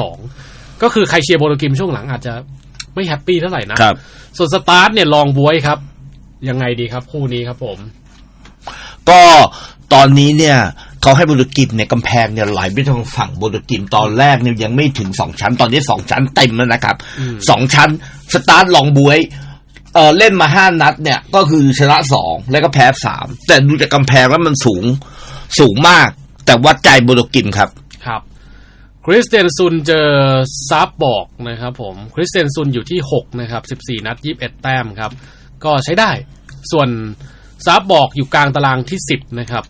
สองก็คือใครเชียร์โบโลกิมช่วงหลังอาจจะไม่แฮปปี้เท่าไหร่นะ ครับ ส่วนสตาร์ทเนี่ยลองบวยครับ ยังไงดีครับคู่นี้ครับผม ก็ตอนนี้เนี่ยเขาให้บุรกิจเนี่ยกำแพงเนี่ยไหลไปทางฝั่งบุรกิจตอนแรกเนี่ยยังไม่ถึงสองชั้น ตอนนี้สองชั้นเต็มแล้วนะครับอืม สองชั้น สตาร์ทลองบวยเออเล่นมาห้านัดเนี่ย ก็คือชนะสองแล้วก็แพ้สามแต่ดูจากกำแพงแล้วมันสูงสูงมาก แต่วัดใจบุรกิจครับ ครับ คริสเตนซุนเจอซับบอกนะครับผมคริสเตนซุนอยู่ที่ 6 นะครับ 14 นัด 21 แต้มครับ ก็ใช้ได้ส่วนซับบอกอยู่กลางตารางที่ 10 นะครับ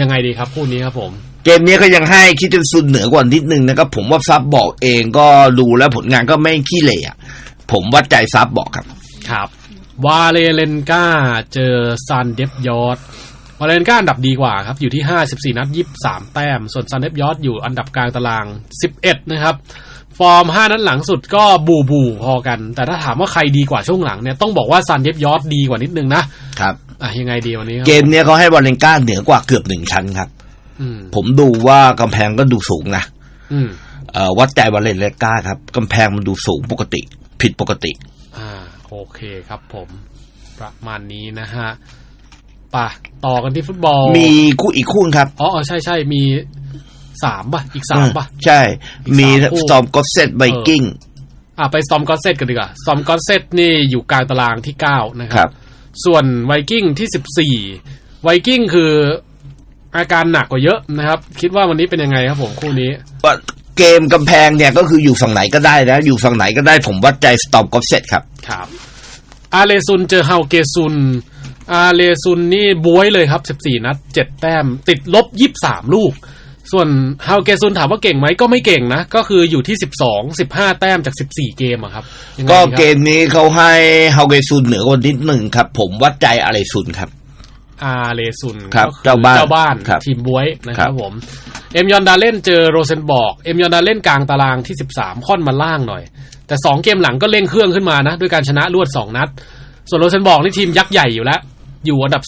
ยังไงดีครับคู่นี้ครับผม เกมนี้ก็ยังให้คิดเจนซุนเหนือกว่านิดนึงนะครับผมว่าซับบอกเองก็ดูแล้วผลงานก็ไม่ขี้เหร่อะผมวัดใจซับบอกครับ ครับ วาเลเลนกาเจอซันเดฟยอด วาเลเลนกาอันดับดีกว่าครับ อยู่ที่ 54 นัด 23 แต้ม ส่วนซันเดฟยอดอยู่อันดับกลางตาราง 11 นะครับ ฟอร์ม 5 นัดหลังสุดก็บูบูพอกัน แต่ถ้าถามว่าใครดีกว่าช่วงหลังเนี่ยต้องบอกว่าซันเดฟยอดดีกว่านิดนึงนะครับอะยังไงดีวันนี้ครับเกมเนี้ยเขาให้วอลเลนก้าเหนือกว่าเกือบหนึ่งชั้นครับอืมผมดูว่ากำแพงก็ดูสูงนะอืมเอ่อวัดใจวอลเลนก้าครับกำแพงมันดูสูงปกติ ผิดปกติ อ่าโอเคครับผมประมาณนี้นะฮะ ป่ะต่อกันที่ฟุตบอล มีคู่อีกคู่ครับ อ๋ออ๋อใช่ใช่มีสามป่ะ อีกสามป่ะ ใช่อีกมีสามคู่สตอมก็เซตไบกิ้งอะไปสตอมกอตเซตกันดีกว่าสตอมกอตเซตนี่อยู่กลางตารางที่เก้านะคครัรับบส่วนไวกิ้งที่สิบสี่ไวกิ้งคืออาการหนักกว่าเยอะนะครับ คิดว่าวันนี้เป็นยังไงครับผมคู่นี้ว่าเกมกำแพงเนี่ยก็คืออยู่ฝั่งไหนก็ได้นะ อยู่ฝั่งไหนก็ได้ผมวัดใจสตอมก็เซตครับ ครับ อาเลซุนเจอเฮาเกซุน อาเลซุนนี่บวยเลยครับ 14 นัด 7 แต้ม ติดลบ 23 ลูก ส่วนเฮาเกซุนถามว่าเก่งไหมก็ไม่เก่งนะ ก็คืออยู่ที่ 12 15 แต้มจาก 14 เกมอะครับยังไงก็ดีครับเกมนี้เขาให้เฮาเกซุนเหนือกว่านิดหนึ่งครับ ผมวัดใจอะไรซุนครับ อาเลซุนครับก็อเจ้าบ้านเจ้าบ้านครับทีมบวยนะคครัรับบ ผม เอ็มยอนดาเล่นเจอโรเซนบอกเอ็มยอนดาเล่นกลางตารางที่ 13 ค่อนมาล่างหน่อย แต่ 2 เกมหลังก็เร่งเครื่องขึ้นมานะ ด้วยการชนะรวด 2 นัด ส่วนโรเซนบอกนี่ทีมยักษ์ใหญ่อยู่แล้ว อยู่อันดับ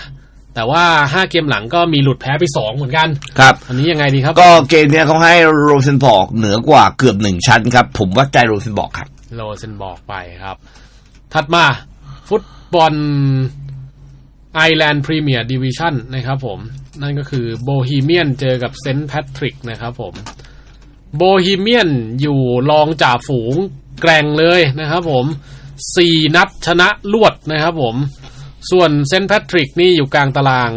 4แต่ว่า 5 เกมหลังก็มีหลุดแพ้ไป 2 เหมือนกัน ครับ อันนี้ยังไงดีครับ ก็เกมเนี้ยเขาให้โรเซนบอร์กเหนือกว่าเกือบหนึ่งชั้นครับ ผมวัดใจโรเซนบอร์กครับ โรเซนบอกไปครับ ถัดมา ฟุตบอลไอแลนด์พรีเมียร์ดิวิชั่นนะครับผม นั่นก็คือโบฮีเมียนเจอกับเซนต์แพทริกนะครับผม โบฮีเมียนอยู่รองจ่าฝูงแกร่งเลยนะครับผมสี่นัดชนะลวดนะครับผม ส่วนเซนต์แพทริกนี่อยู่กลางตาราง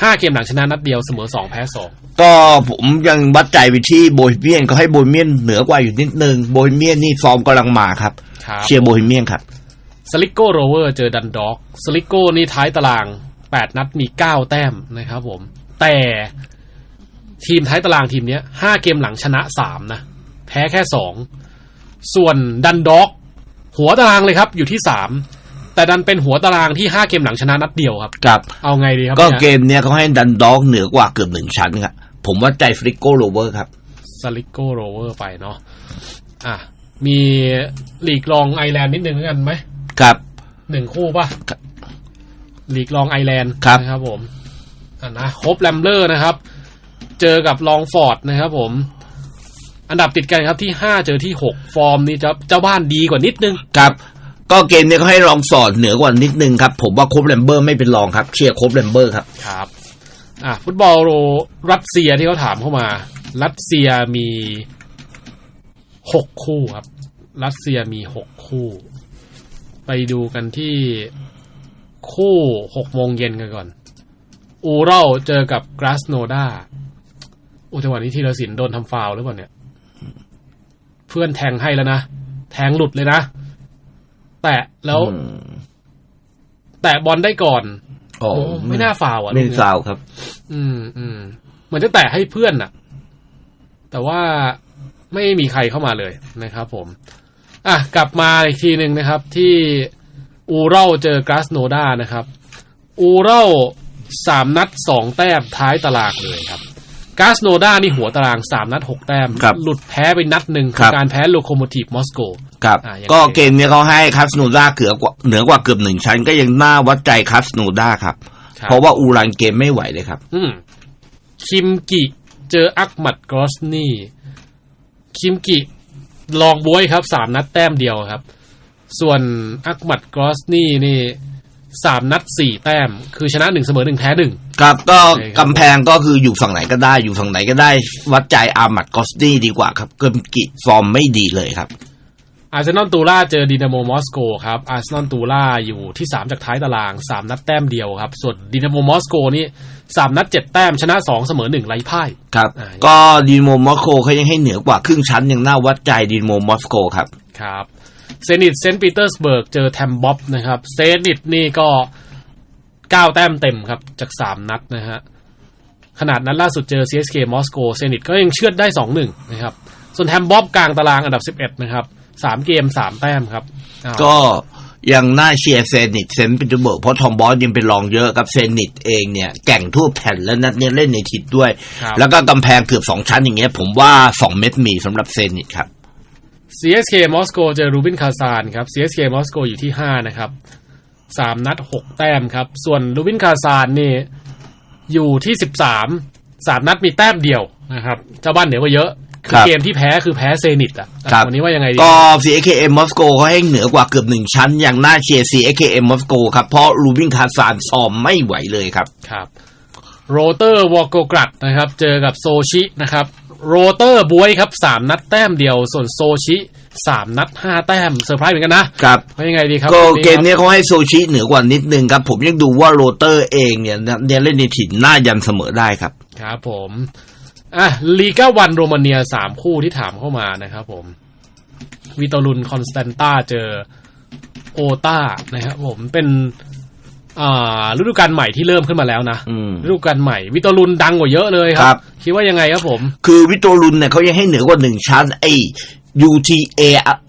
ห้าเกมหลังชนะนัดเดียวเสมอสองแพ้สองก็ผมยังวัดใจไปที่โบฮีเมียนก็ให้โบฮีเมียนเหนือกว่าอยู่นิดนึงโบฮีเมียนนี่ฟอร์มกำลังมาครับครับเชียร์โบฮีเมียนครับสลิโก้โรเวอร์เจอดันด็อกสลิโก้นี่ท้ายตาราง8นัดมี9แต้มนะครับผม แต่ทีมท้ายตารางทีมเนี้ย5เกมหลังชนะ3นะ แพ้แค่2ส่วนดันด็อก หัวตารางเลยครับอยู่ที่3 แต่ดันเป็นหัวตารางที่5เกมหลังชนะนัดเดียวครับ ครับ เอาไงดีครับก็นี่ยเกมเนี้ยเขาให้ดันด็อกเหนือกว่าเกือบหนึ่งชั้นครับผมวัดใจฟริโกโรเวอร์ครับสลิโก้โรเวอร์ไปเนาะอะมีลีกรองไอร์แลนด์นิดนึงแล้วกันไหมครับหนึ่งคู่ป่ะครับลีกรองไอร์แลนด์ครับนะครับผมอะนะโฮปแลมเลอร์นะครับ เจอกับลองฟอร์ดนะครับผม อันดับติดกันครับที่ห้าเจอที่หกฟอร์มนี่จะเจ้าบ้านดีกว่านิดนึงครับ ก็เกมนี้เขาให้รองสอดเหนือกว่านิดนึงครับ ผมว่าโคบแลมเบอร์ไม่เป็นรองครับ เชียร์โคบแลมเบอร์ครับครับ อะฟุตบอลรัสเซียที่เขาถามเข้ามา รัสเซียมีหกคู่ครับ รัสเซียมีหกคู่ ไปดูกันที่คู่หกโมงเย็นกันก่อน อูเรลเจอกับกราสโนดาอุจังหวะนี้ทีละสินโดนทำฟาวหรือเปล่าเนี่ย เพื่อนแทงให้แล้วนะ แทงหลุดเลยนะ แตะแล้วอืมแตะบอลได้ก่อนโอ้โอ้ไม่น่าฟาวล์อะไม่ลูกเนี้ยฟาวครับ อืมอืมเหมือนจะแตะให้เพื่อนน่ะ แต่ว่าไม่มีใครเข้ามาเลยนะครับ ผม อะกลับมาอีกทีหนึ่งนะครับ ที่อูเรลเจอกราสโนดานะครับ อูเรลสามนัดสองแต้มท้ายตารางเลยครับกราสโนดานี่หัวตารางสามนัดหกแต้มครับหลุดแพ้ไปนัดหนึ่งครับการแพ้โลโคโมทีฟมอสโก ครับอะยังไงก็เกมเนี้ยเขาให้คัสโนดาเกือบกว่าเหนือกว่าเกือบหนึ่งชั้น ก็ยังน่าวัดใจคัสโนดาครับครับ เพราะว่าอูรันเกมไม่ไหวเลยครับ อืมคิมกิเจออักมัดกรอสนี่ คิมกิลองบวยครับสามนัดแต้มเดียวครับ ส่วนอักมัดกรอสนี่นี่สามนัดสี่แต้ม คือชนะหนึ่งเสมอหนึ่งแพ้หนึ่งครับก็โอเคครับกำแพงก็คืออยู่ฝั่งไหนก็ได้อยู่ฝั่งไหนก็ได้ วัดใจอามัดกอสตี้ดีกว่าครับ เกิมกิฟอร์มไม่ดีเลยครับ อาร์เซนอลตูล่าเจอดินาโมมอสโกครับอาร์เซนอลตูล่าอยู่ที่สามจากท้ายตารางสามนัดแต้มเดียวครับ ส่วนดินาโมมอสโกนี่สามนัดเจ็ดแต้ม ชนะสองเสมอหนึ่งไร้พ่ายครับอ่าก็ดีโมมอสโกเขายังให้เหนือกว่าครึ่งชั้นยังน่าวัดใจดีโมมอสโกครับครับเซนิตเซนต์ปีเตอร์สเบิร์กเจอแทมบ๊อบนะครับเซนิตนี่ก็เก้าแต้มเต็มครับจากสามนัดนะฮะขนาดนั้นล่าสุดเจอ CSK มอสโกเซนิตก็ยังเชือดได้สองหนึ่งนะครับส่วนแทมบ๊อบกลางตารางอันดับสิบเอ็ดนะครับ สามเกมสามแต้มครับอ้าวก็ยังน่าเชียร์เซนิตเซนต์ปีเตอร์เบิร์กเพราะทอมบอสยังเป็นรองเยอะกับเซนิตเองเนี่ยแก่งทั่วแผ่นแล้วนัดเนี้ยเล่นในทิศด้วยครับแล้วก็กำแพงเกือบสองชั้นอย่างเงี้ย ผมว่าสองเม็ดมีสำหรับเซนิตครับ CSK มอสโกเจอรูบินคาซานครับ CSK มอสโกอยู่ที่ห้านะครับสามนัดหกแต้มครับ ส่วนรูบินคาซานนี่อยู่ที่สิบสามสามนัดมีแต้มเดียวนะครับ เจ้าบ้านเหนือกว่าเยอะ คืครัอบเกมที่แพ้คือแพ้เซนิตอะครับวันนี้ว่ายังไงดีก็ CAKM มอสโกเขาให้เหนือกว่าเกือบหนึ่งชั้นยังน่าเชียร์ CAKM มอสโกครับ เพราะรูบินคาซานฟอร์มไม่ไหวเลยครับครับโรเตอร์วอลโกกรัดนะครับ เจอกับโซชินะครับโรเตอร์บวยครับสามนัดแต้มเดียว ส่วนโซชิสามนัดห้าแต้มเซอร์ไพรส์เหมือนกันนะครับว่ายังไงดีครับ ก็วันนี้เกมครับเนี้ยเขาให้โซชิเหนือกว่านิดนึงครับ ผมยังดูว่าโรเตอร์เองเนี่ยเนี่ยเล่นในถิ่นน่ายันเสมอได้ครับ ครับผม อะลีกาวันโรมาเนียสามคู่ที่ถามเข้ามานะครับผมวิตอลุนคอนสแตนตาเจอโอตานะครับผมเป็นอ่าฤดูกาลใหม่ที่เริ่มขึ้นมาแล้วนะอืมฤดูกาลใหม่ วิตอลุนดังกว่าเยอะเลยคครัรับ คิดว่ายังไงครับผม คือวิโตรุนเนี่ยเขายังให้เหนือกว่าหนึ่งชั้นไอ UTA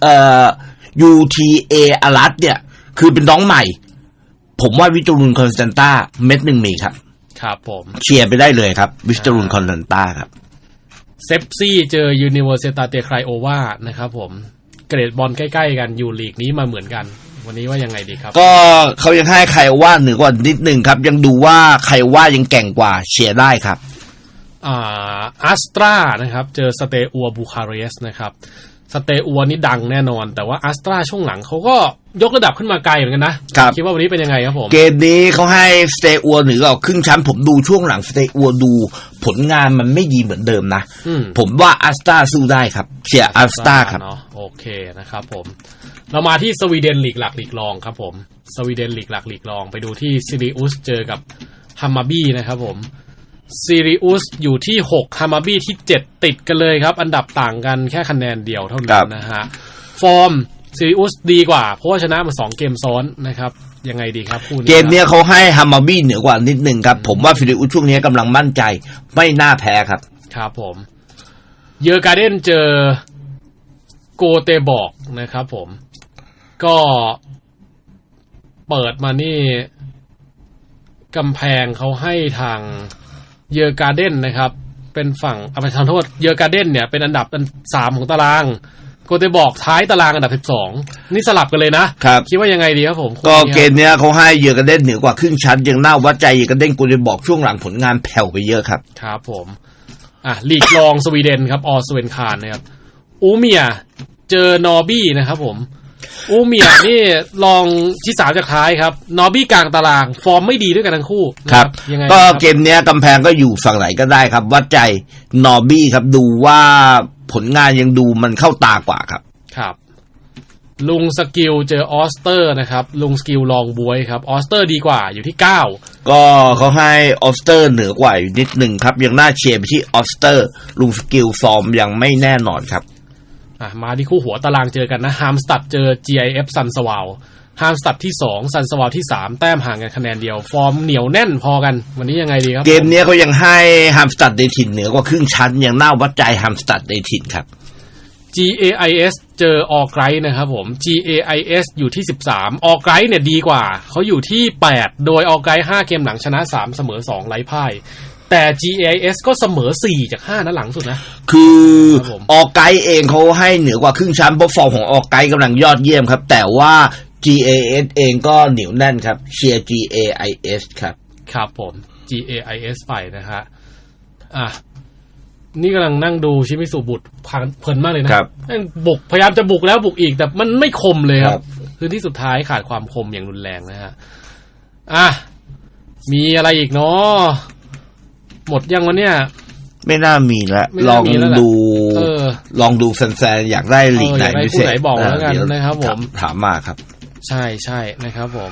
เอ่อ UTA อารัตเนี่ย คือเป็นน้องใหม่ ผมว่าวิโตรุนคอนสแตนตาเม็ดหนึ่งมีครับ ครับผมเชียร์ไปได้เลยครับวิโตรุนคอนสแตนตาครับเซปซี่เจอยูนิเวอร์ซิตาเตไครโอวานะครับผมเกรดบอลใกล้ ๆ กันอยู่ลีกนี้มาเหมือนกัน วันนี้ว่ายังไงดีครับ ก็เขายังให้ใครว่าเหนือกว่านิดหนึ่งครับ ยังดูว่าใครว่ายังแก่งกว่าเชียร์ได้ครับอ่าอัสตรานะครับ เจอสเตอัวบูคาเรสนะครับ สเตอัวนี่ดังแน่นอน แต่ว่าอัสตราช่วงหลังเขาก็ยกระดับขึ้นมาไกลเหมือนกันนะครับคิดว่าวันนี้เป็นยังไงครับผม เกมนี้เขาให้สเตอัวเหนือกว่าครึ่งชั้นผมดูช่วงหลังสเตอัวดู ผลงานมันไม่ดีเหมือนเดิมนะอืมผมว่าอัสตาสู้ได้ครับเชียร์อัสตาครับเนาะโอเคนะครับผม เรามาที่สวีเดนลีกหลักลีกรองครับผม สวีเดนลีกหลักลีกรอง ไปดูที่ซิริอุสเจอกับฮัมมาบี้นะครับผม ซิริอุสอยู่ที่ 6ฮัมมาบี้ที่ 7 ติดกันเลยครับ อันดับต่างกันแค่คะแนนเดียวเท่าครันั้นบนะฮะ ฟอร์มซิริอุสดีกว่า เพราะว่าชนะมาสองเกมซ้อนนะครับ ยังไงดีครับคู่นี้เกมเนี้ยเขาให้ฮัมมาบี้เหนือกว่านิดหนึ่งครับ ผมว่าฟิลิปอุสช่วงนี้กำลังมั่นใจ ไม่น่าแพ้ครับ ครับผม เยอร์การ์เดนเจอโกเตบอกนะครับผม ก็เปิดมานี่กำแพงเขาให้ทาง เยอร์การ์เดนนะครับ เป็นฝั่งอภัยทานโทษ เยอร์การ์เดนเนี่ยเป็นอันดับอันสามของตารางโกเตบอกท้ายตารางอันดับสิบสองนี่สลับกันเลยนะครับคิดว่ายังไงดีครับผม ก็คู่นี้เกมเนี้ยเขาให้เยอร์กันเด้นเหนือกว่าครึ่งชั้นยังน่าวัดใจเยอร์กันเด้นกูจะบอกช่วงหลังผลงานแผ่วไปเยอะครับ ครับผม อะลีกรองสวีเดนครับ ออสเวนคานนะครับ อูเมีย เจอนอร์บี้นะครับผม อูเมียนี่ลองที่สามจากท้ายครับ นอร์บี้กลางตาราง ฟอร์มไม่ดีด้วยกันทั้งคู่นะครับยังไงก็ครับเกมเนี้ยกำแพงก็อยู่ฝั่งไหนก็ได้ครับ วัดใจนอร์บี้ครับดูว่าผลงานยังดูมันเข้าตากว่าครับ ครับ ลุงสกิลเจอออสเตอร์นะครับ ลุงสกิลลองบวยครับออสเตอร์ดีกว่าอยู่ที่เก้าก็เขาให้ออสเตอร์เหนือกว่าอยู่นิดหนึ่งครับ ยังน่าเชียร์ไปที่ออสเตอร์ ลุงสกิลฟอร์มยังไม่แน่นอนครับ อะมาที่คู่หัวตารางเจอกันนะฮามสตัดเจอ GIF ซันสวาวฮามสตัดที่สองซันสวาวที่สามแต้มห่างกันคะแนนเดียว ฟอร์มเหนียวแน่นพอกัน วันนี้ยังไงดีครับ เกมเนี้ยเขายังให้ฮัมสตัดในถิ่นเหนือกว่าครึ่งชั้นยังน่าวัดใจฮัมสตัดในถิ่นครับ GAIS เจอออไกรนะครับผม GAIS อยู่ที่ 13 ออไกรเนี่ยดีกว่า เขาอยู่ที่ 8 โดยออไกร5เกมหลังชนะ 3 เสมอ 2 ไร้พ่าย แต่ GAIS ก็เสมอ 4 จาก 5นัดหลังสุดนะ คือครับผมออกไกด์เองเขาให้เหนือกว่าครึ่งชั้นเพราะฟอร์มของออกไกด์กำลังยอดเยี่ยมครับ แต่ว่า GAS เองก็เหนียวแน่นครับเชียร์ GAIS ครับ ครับผม GAIS ไปนะฮะอะนี่กำลังนั่งดูชิมิสุบุตรผ่านเพลินมากเลยนะครับแม่งบุกพยายามจะบุกแล้วบุกอีกแต่มันไม่คมเลยคครัรับบคือที่สุดท้ายขาดความคมอย่างรุนแรงนะฮะอะมีอะไรอีกเนาะ หมดยังวะเนี่ย ไม่น่ามีแล้วไม่ลน่าองมีแล้วล่ะ ดู เออ ลองดูแฟนๆอยากได้ลีกไหนเอออยากได้พิคู่เศษไหนบอกแล้วกันเดี๋ยนะครับผม ถามมาครับ ใช่ใช่นะครับผม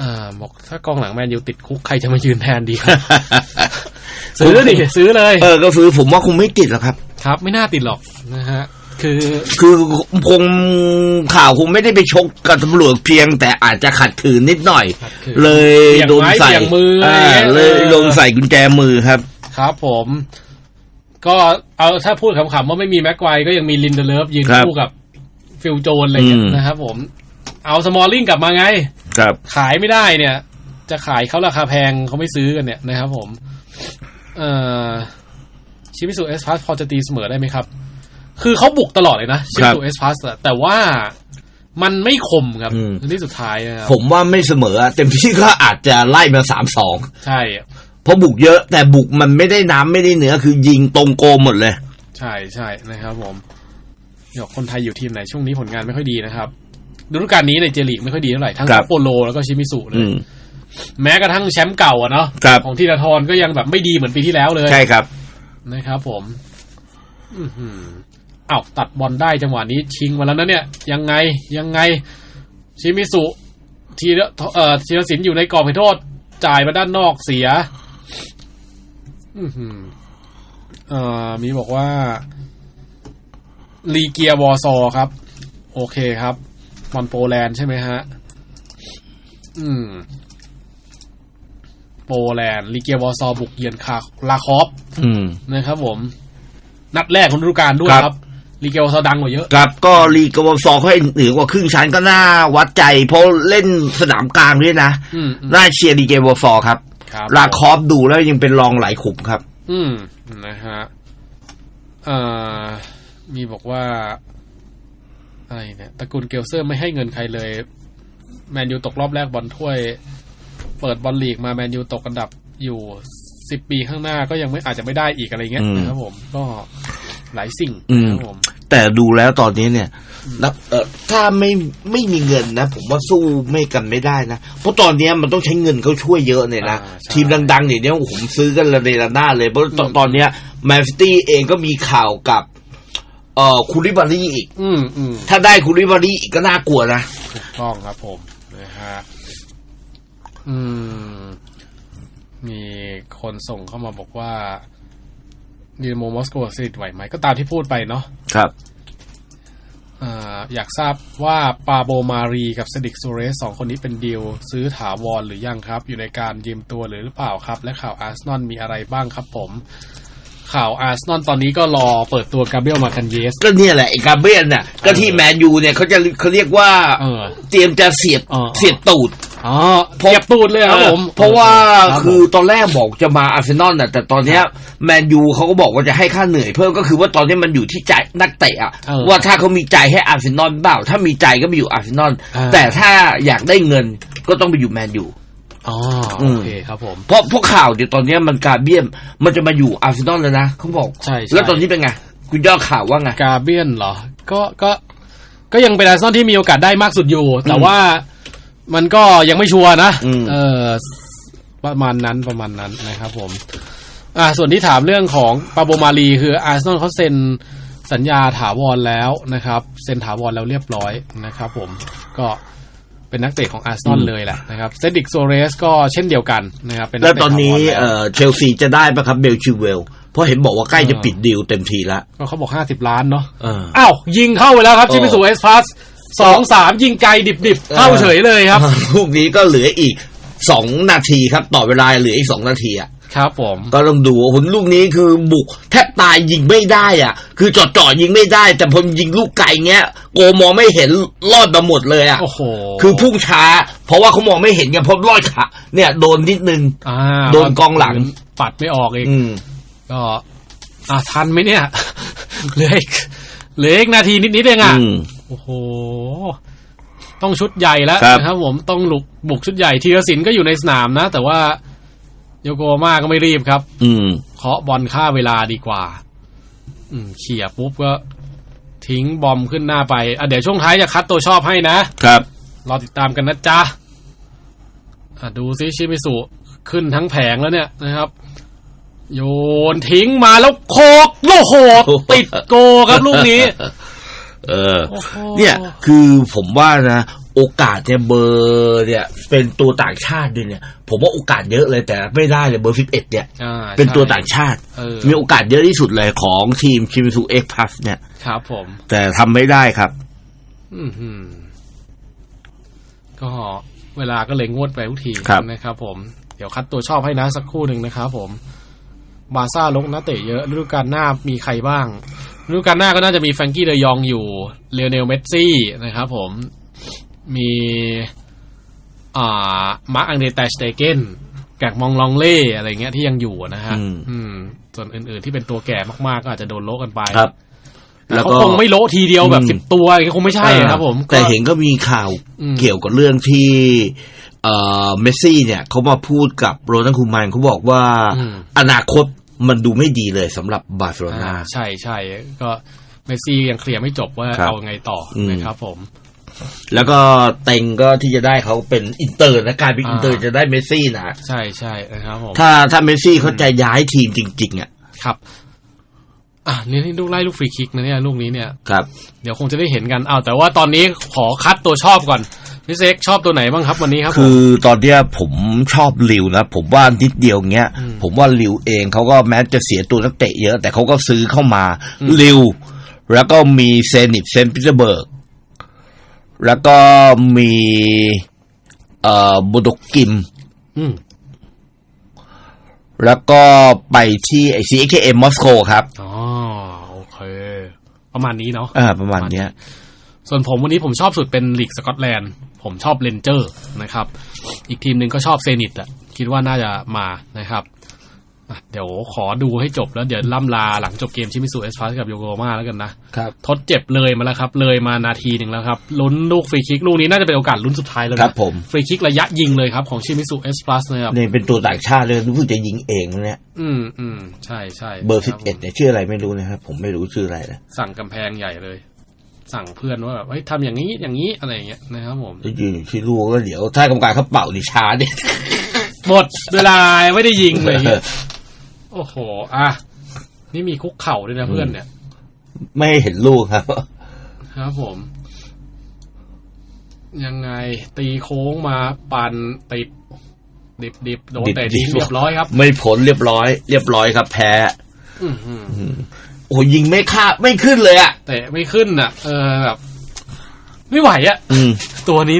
อ่า บอกถ้ากองหลังแมนยูติดคุกใครจะมายืนแทนดีครับ ซื้อดิซื้อเลย เออก็ซื้อผมว่าคงไม่ติดหรอกครับ ครับ ไม่น่าติดหรอกนะฮะ คือ คือคงข่าวคงไม่ได้ไปชกกับตำรวจเพียง แต่อาจจะขัดขืนนิดหน่อยขัดขืนเลยเบี่ยงโดนไม้ใส่เบี่ยงมืออะไรอ่าเงี้ยเลยเออโดนใส่กุญแจมือครับ ครับผม ก็เอาถ้าพูดขำๆว่าไม่มีแม็กไกวก็ยังมีลินเดเลฟยืนครับคู่กับฟิลโจนอะไรเงี้ยอืมนะครับผม เอาสมอลลิงกลับมาไง ครับ ขายไม่ได้เนี่ย จะขายเขาราคาแพงเขาไม่ซื้อกันเนี่ยนะครับผม เอ่อชิมิสุเอสพาสพอจะตีเสมอได้ไหมครับ คือเขาบุกตลอดเลยนะชิมิสุเอสพาสแต่ว่ามันไม่คมครับอืมในที่สุดท้ายนะครับผมว่าไม่เสมออะเต็มที่ก็อาจจะไล่มาสามสองใช่เพราะบุกเยอะ แต่บุกมันไม่ได้น้ำไม่ได้เนื้อคือยิงตรงโกมหมดเลย ใช่ใช่นะครับ ผมเดี๋ยวคนไทยอยู่ทีมไหนช่วงนี้ผลงานไม่ค่อยดีนะครับฤดูกาลนี้ในเจลีกไม่ค่อยดีเท่าไหร่ทั้งครัซับปโปโรแล้วก็ชิมิสุเลอืยมแม้กระทั่งแชมป์เก่าอะเนาะครับของทีรทรก็ยังแบบไม่ดีเหมือนปีที่แล้วเลย ใช่ครับนะครับ ผม อือหืออ้าวตัดบอลได้จังหวะนี้ชิงมาแล้วนะเนี่ยยังไงยังไงชิมิสุทีละเอ่อทีละสินอยู่ในกรอบให้โทษ จ่ายมาด้านนอกเสียอือหือเอ่อมีบอกว่าลีเกียวอร์ซอครับ โอเคครับบอลโปแลนด์ใช่ไหมฮะ อืม โปแลนด์ลีเกียวอร์ซอบุกเยือนคาลาคอฟอืมนะครับผม นัดแรกของฤดูกาลด้วยครับครับ ลีเกลซอดังกว่าเยอะครับก็ลีกกบสเขาให้เหนือกว่าครึ่งชั้นก็น่าวัดใจ เพราะเล่นสนามกลางด้วยนะอืมอืมน่าเชียร์ลีกกบสครับครับลาคอฟดูแล้วยังเป็นรองหลายขุมครับ อืมนะฮะเอ่อมีบอกว่าอะไรเนี่ยตระกูลเกลเซอร์ไม่ให้เงินใครเลย แมนยูตกรอบแรกบอลถ้วย เปิดบอลลีกมาแมนยูตกอันดับอยู่สิบปีข้างหน้าก็ยังไม่อาจจะไม่ได้อีกอะไรเงี้ยอืมนะครับผมก็หลายสิ่งอืมนะครับผม แต่ดูแล้วตอนนี้เนี่ยนับเออถ้าไม่ไม่มีเงินนะ ผมว่าสู้ไม่กันไม่ได้นะ เพราะตอนเนี้ยมันต้องใช้เงินเขาช่วยเยอะเนี่ยนะ อ่าใช่ ทีมดังๆเนี่ยเนี่ยผมซื้อกันระเนระนาดเลย เพราะตอนอืมตอนเนี้ยแมนซิตี้เองก็มีข่าวกับ เอ่อคูริบารีอีก อืมอืมถ้าได้คูริบารีอีกก็น่ากลัวนะ ถูกต้องครับผมนะฮะอืม มีคนส่งเข้ามาบอกว่า ดีโมมอสโกสนิทไหวไหม ก็ตามที่พูดไปเนาะครับอ่าอยากทราบว่าปาโบมารีกับเซดิกโซเรสสองคนนี้เป็นดีลซื้อถาวรหรือยังครับ อยู่ในการยืมตัวหรือหรือเปล่าครับ และข่าวอาร์เซนอลมีอะไรบ้างครับผม ข่าวอาร์เซนอลตอนนี้ก็รอเปิดตัวกาเบรียลมาคันเยส ก็เนี่ยแหละไอ้กาเบรียนเนี่ยก็ที่แมนยูเนี่ยเขาจะเขาเรียกว่าเออเตรียมจะเสียบอ๋อเสียบตูด อ๋อเทียบตูดเลยครับผม เพราะว่ารับคือผมตอนแรกบอกจะมาอาร์เซนอลน่ะแต่ตอนเนี้ยแมนยูเขาก็บอกว่าจะให้ค่าเหนื่อยเพิ่มก็คือว่าตอนนี้มันอยู่ที่ใจนักเตะอะเออว่าถ้าเขามีใจให้อาร์เซนอลเปล่า ถ้ามีใจก็ไปอยู่อาร์เซนอลอ่าแต่ถ้าอยากได้เงินก็ต้องไปอยู่แมนยูอ๋ออืโอมเคครับผม เพราะพวกข่าวเดี๋ยวตอนเนี้ยมันการเบี้ยมมันจะมาอยู่อาร์เซนอลแล้วนะเขาบอกใช่ใช่แล้วตอนนี้เป็นไงคุณยอดข่าวว่าไงกาเบียนเหรอ ก็ก็ก็ยังเป็นอาร์เซนอลที่มีโอกาสได้มากสุดอยู่ แต่ว่า มันก็ยังไม่ชัวร์นะอืมเออประมาณนั้นประมาณนั้นนะครับผม อ่า ส่วนที่ถามเรื่องของปาโบมารีคืออาร์เซนอลเขาเซ็นสัญญาถาวรแล้วนะครับเซ็นถาวรแล้วเรียบร้อยนะครับผมก็เป็นนักเตะของอาร์เซนอลเลยแหละนะครับเซดิกโซเรสก็เช่นเดียวกันนะครับเป็นนัแล้กวเตะตอนนี้ถาวรแล้วเอ่อเชลซีจะได้ปะครับเบลชิวเวลเพราะเห็นบอกว่าใกล้จะปิดดีลเต็มทีแล้วก็เขาบอกห้าสิบล้านเนาะเอออ้าว ยิงเข้าไปแล้วครับเออชิมิสุเอสพาส สองสามยิงไกลดิบๆเข้าเฉยเลยครับลูกนี้ก็เหลืออีกสองนาทีครับ ต่อเวลาเหลืออีกสองนาทีอะครับผมก็ต้องดูว่าหุ่นลูกนี้คือบุกแทบตายยิงไม่ได้อะ คือจอดจ่อๆยิงไม่ได้ แต่พอยิงลูกไก่เงี้ยโกมองไม่เห็นรอดมาหมดเลยอะโอ้โหคือพุ่งช้า เพราะว่าเขามองไม่เห็นไงเพราะรอดขาเนี่ยโดนนิดนึงอ่าโดนกองหลังปัดไม่ออกเองอืมก็อ่าทันไหมเนี่ยเหลืออีกเหลืออีกนาทีนิดๆเองอะอืม โอ้โห ต้องชุดใหญ่แล้วครับนะครับ ผมต้องลุกบุกชุดใหญ่ทีรศิลป์ก็อยู่ในสนามนะ แต่ว่าโยโกฮาม่าก็ไม่รีบครับ อืมเคาะบอลฆ่าเวลาดีกว่า อืมเขี่ยปุ๊บก็ ทิ้งบอมขึ้นหน้าไปอะเดี๋ยวช่วงท้ายจะคัดตัวชอบให้นะครับ รอติดตามกันนะจ๊ะอะดูซิชิมิสุขึ้นทั้งแผงแล้วเนี่ยนะครับ โยนทิ้งมาแล้วโคกโลโหติดโกครับลูกนี้ เออโอ้โหเนี่ยคือผมว่านะโอกาสเนี่ยเบอร์เนี่ย เป็นตัวต่างชาติด้วยเนี่ย ผมว่าโอกาสเยอะเลยแต่ไม่ได้เลยเบอร์ฟิเอ็ดเนี่ยอ่าเป็นตัวใช่ต่างชาติเออมีโอกาสเยอะที่สุดเลยของทีมคิมิซูเอ็กพัสเนี่ยครับผม แต่ทำไม่ได้ครับ อือหือก็เวลาก็เลยงวดไปทุกทีครับนะครับผม เดี๋ยวคัดตัวชอบให้นะสักครู่หนึ่งนะครับผม บาร์ซ่าลงนักเตะเยอะฤดูกาลหน้ามีใครบ้าง ฤดูกาลหน้าก็น่าจะมีแฟรงกี้เดยองอยู่เลโอเนลเมสซี่นะครับผมมีอ่ามาร์กอังเดรแตชเตเกนแกกมองลองเล่อะไรเงี้ยที่ยังอยู่นะฮะ อืมอืมส่วนอื่นๆที่เป็นตัวแก่มากๆก็อาจจะโดนโละกันไปครับแต่เขาคงไม่โละทีเดียวแบบอืมสิบตัวอะไรเงี้ยคงไม่ใช่ครับผม แต่เห็นก็มีข่าวอืมเกี่ยวกับเรื่องที่ เอ่อเมสซี่เนี่ยเขามาพูดกับโรนัลคูแมนเขาบอกว่าอืมอนาคต มันดูไม่ดีเลยสำหรับบาร์เซโลนาอ่าใช่ใช่ก็เมสซี่ยังเคลียร์ไม่จบว่าครับเอาไงต่ออมนะครับผม แล้วก็เต็งก็ที่จะได้เขาเป็นอินเตอร์นะกลารเป็นอ่าอินเตอร์จะได้เมสซี่นะใช่ใช่นะครับผมถ้าถ้าเมสซี่เขาจะย้ายทีมจริง ๆ อะ ครับอะนี่นี่ลูกไล่ลูกฟรีคิกนะเนี่ยลูกนี้เนี่ยครับ เดี๋ยวคงจะได้เห็นกันเอาแต่ว่าตอนนี้ขอคัดตัวชอบก่อน พี่เซ็กชอบตัวไหนบ้างครับวันนี้ครับผมคือตอนเนี้ยผมชอบลิวนะผมว่านิดเดียวเงี้ยอืมผมว่าลิวเองเขาก็แม้จะเสียตัวนักเตะเยอะ แต่เขาก็ซื้อเข้ามาอืมลิวแล้วก็มีเซนิตเซนต์ปีเตอร์เบิร์กแล้วก็มีเอ่อบูดกกิมอืมแล้วก็ไปที่ไอซีเคเอ็มมอสโกครับ อ๋อ โอเค ประมาณนี้เนาะอ่าประมาณเนี้ย ส่วนผมวันนี้ผมชอบสุดเป็นลีกสกอตแลนด์ ผมชอบเลนเจอร์นะครับ อีกทีมหนึ่งก็ชอบเซนิตอะคิดว่าน่าจะมานะครับอะเดี๋ยวขอดูให้จบแล้วเดี๋ยวล่ำลาหลังจบเกมชิมิสุเอสพาสกับโยโกฮาม่าแล้วกันนะครับทดเจ็บเลยมาแล้วครับ เลยมานาทีหนึ่งแล้วครับลุ้นลูกฟรีคิกลูกนี้น่าจะเป็นโอกาสลุ้นสุดท้ายแล้วครันะบผมฟรีคิกระยะยิงเลยครับของชิมิสุเอสพลัสนะครับเนี่ยเป็นตัวต่างชาติเลยรู้สึกจะยิงเองนะเนี่ยอืมอืมใช่ใช่เบอร์คสิบบเอ็ดเนี่ยชื่ออะไรไม่รู้นะครับผมไม่รู้ชื่ออะไรนะสั่งกำแพงใหญ่เลย สั่งเพื่อนว่าแบบเฮ้ยทำอย่างนี้อย่างนี้อะไรอย่างเงี้ยนะครับผมจะยืนอยู่ที่ลูกก็เดี๋ยวถ้ากรรมการเขาเป่าดิช้าเนี่ยหมดเวลาไม่ได้ยิงเลยเนี่ยโอ้โห อะ นี่มีคุกเข่าด้วยนะเพื่อนเนี่ย ไม่ให้เห็นลูกครับ ครับผม ยังไง ตีโค้งมาปั่นติด ดิบดิบโดนดิบแต่ดิทิ้บงเรียบร้อยครับ ไม่ผลเรียบร้อย เรียบร้อยครับ แพ้อื้อหือ โอ้ยิงไม่ค่าไม่ขึ้นเลยอะ เตะไม่ขึ้นอะ เออแบบ ไม่ไหวอะ อืม ตัวนี้